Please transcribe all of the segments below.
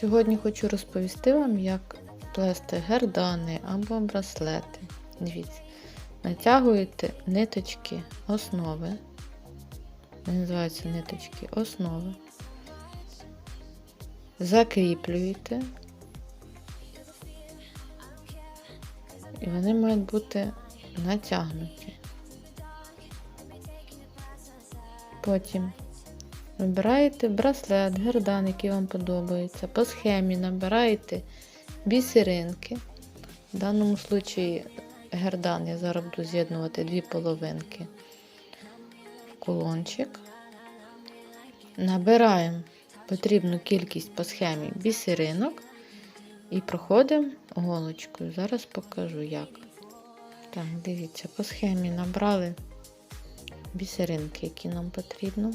Сьогодні хочу розповісти вам, як плести гердани або браслети. Дивіться, натягуєте ниточки основи. Вони називаються ниточки основи. Закріплюєте. І вони мають бути натягнуті. Потім Вибираєте браслет, гердан, який вам подобається. По схемі набираєте бісеринки. В даному случаї гердан я зараз буду з'єднувати дві половинки в колончик. Набираємо потрібну кількість по схемі бісеринок і проходимо голочкою. Зараз покажу як. Так, дивіться, по схемі набрали бісеринки, які нам потрібно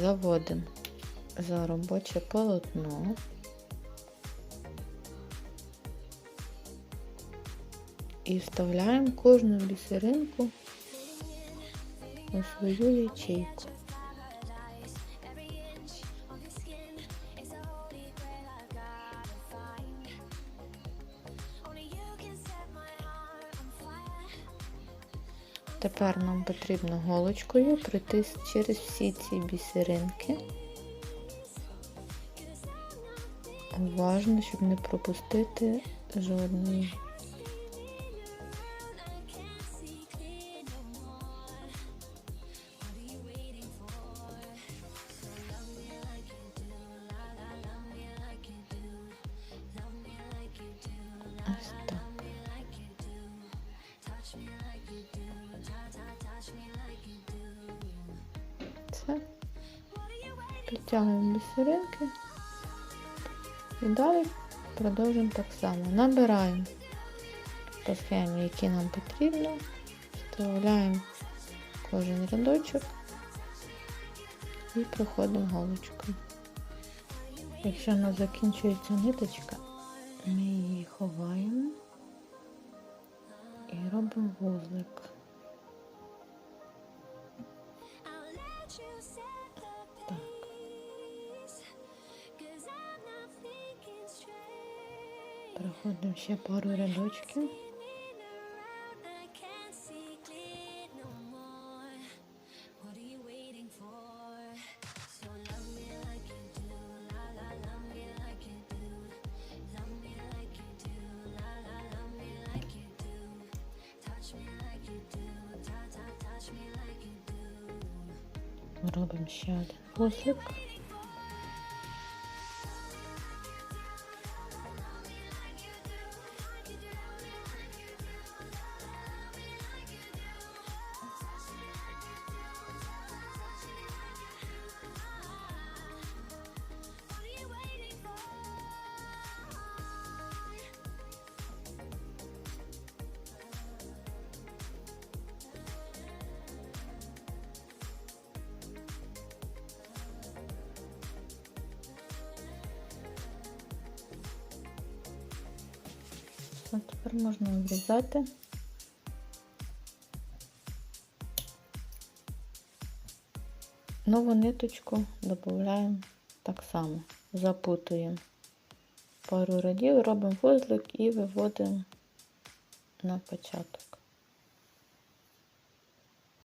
заводимо за робоче полотно. І вставляємо кожну бісеринку у свою ячейку. Тепер нам потрібно голочкою пройти через всі ці бісеринки. Уважно, щоб не пропустити жодної. Ось Це підтягуємо бісеринки і далі продовжуємо так само. Набираємо по схемі, які нам потрібно, вставляємо кожен рядочок і проходимо голочкою. Якщо у нас закінчується ниточка, ми її ховаємо і робимо вузлик. Так. Проходимо ще пару рядочків. Робимо ще один вузлик. А тепер можна обрізати. Нову ниточку додаємо так само, запутуємо пару радів, робимо вузлик і виводимо на початок.